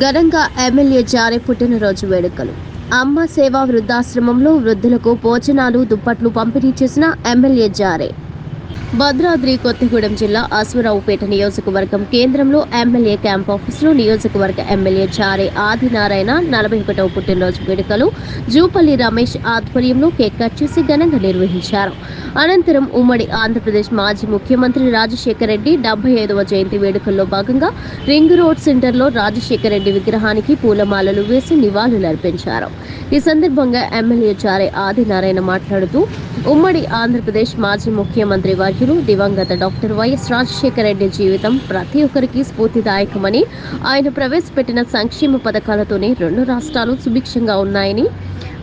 ఘనంగా ఎమ్మెల్యే జారే పుట్టినరోజు వేడుకలు. అమ్మ సేవా వృద్ధాశ్రమంలో వృద్ధులకు భోజనాలు దుప్పట్లు పంపిణీ చేసిన ఎమ్మెల్యే జారే. భద్రాద్రి కొత్తగూడెం జిల్లా అశ్వరావుపేట నియోజకవర్గం కేంద్రంలో ఎమ్మెల్యే క్యాంప్ ఆఫీసులో నియోజకవర్గ ఎమ్మెల్యే చారే ఆదినారాయణ నలభై ఒకటవ పుట్టినరోజు వేడుకలు జూపల్లి రమేష్ ఆధ్వర్యంలో కేక్ కట్ చేసి ఘనంగా నిర్వహించారు. అనంతరం ఉమ్మడి ఆంధ్రప్రదేశ్ మాజీ ముఖ్యమంత్రి రాజశేఖర రెడ్డి డెబ్బై ఐదవ జయంతి వేడుకల్లో భాగంగా రింగ్ రోడ్ సెంటర్లో రాజశేఖర రెడ్డి విగ్రహానికి పూలమాలలు వేసి నివాళులర్పించారు. ఈ సందర్భంగా ఎమ్మెల్యే చారే ఆదినారాయణ మాట్లాడుతూ ఉమ్మడి ఆంధ్రప్రదేశ్ మాజీ ముఖ్యమంత్రి వర్యులు దివంగత డాక్టర్ వైఎస్ రాజశేఖర రెడ్డి జీవితం ప్రతి ఒక్కరికి స్ఫూర్తిదాయకమని ఆయన ప్రవేశపెట్టిన సంక్షేమ పథకాలతోనే రెండు రాష్ట్రాలు సుభిక్షంగా ఉన్నాయని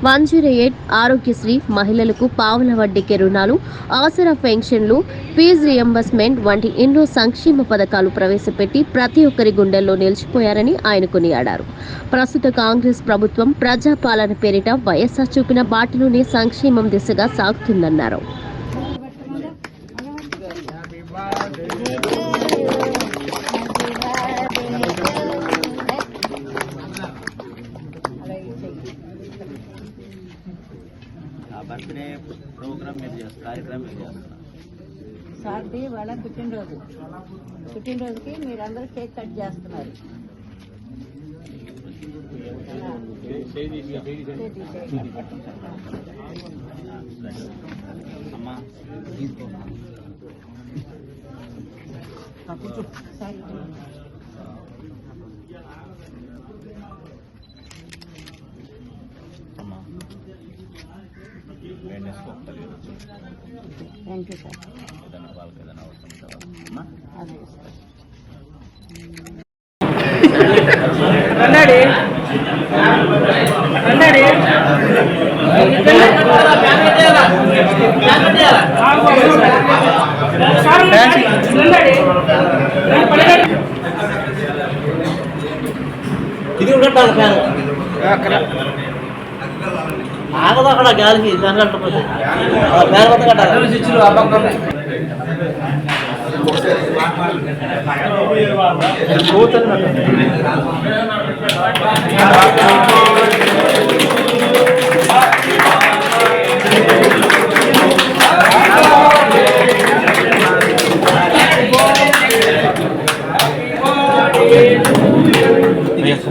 వన్ జీరో ఎయిట్ ఆరోగ్యశ్రీ మహిళలకు పావుల వడ్డీకి రుణాలు ఆసరా పెన్షన్లు ఫీజు రియంబర్స్మెంట్ వంటి ఎన్నో సంక్షేమ పథకాలు ప్రవేశపెట్టి ప్రతి ఒక్కరి గుండెల్లో నిలిచిపోయారని ఆయన కొనియాడారు. ప్రస్తుత కాంగ్రెస్ ప్రభుత్వం ప్రజాపాలన పేరిట వైఎస్ఆర్ చూపిన బాటలోనే సంక్షేమం దిశగా సాగుతుంది ఆ బర్త్డే ప్రోగ్రామ్ మీరు చేస్తారు కార్యక్రమం మీరు చేస్తున్నారు సార్ది వాళ్ళ పుట్టినరోజు. పుట్టినరోజుకి మీరందరూ కేక్ కట్ చేస్తున్నారు. అమ్మా సార్ అమ్మా థ్యాంక్ యూ సార్ ఏదైనా అవసరం అమ్మా ఇది ఉండటాను ఫ్యాన్ ఆగదు అక్కడ గాలికి ఫ్యాన్ కట్టకపోతే ఫ్యాన్ వద్ద కట్టాలి.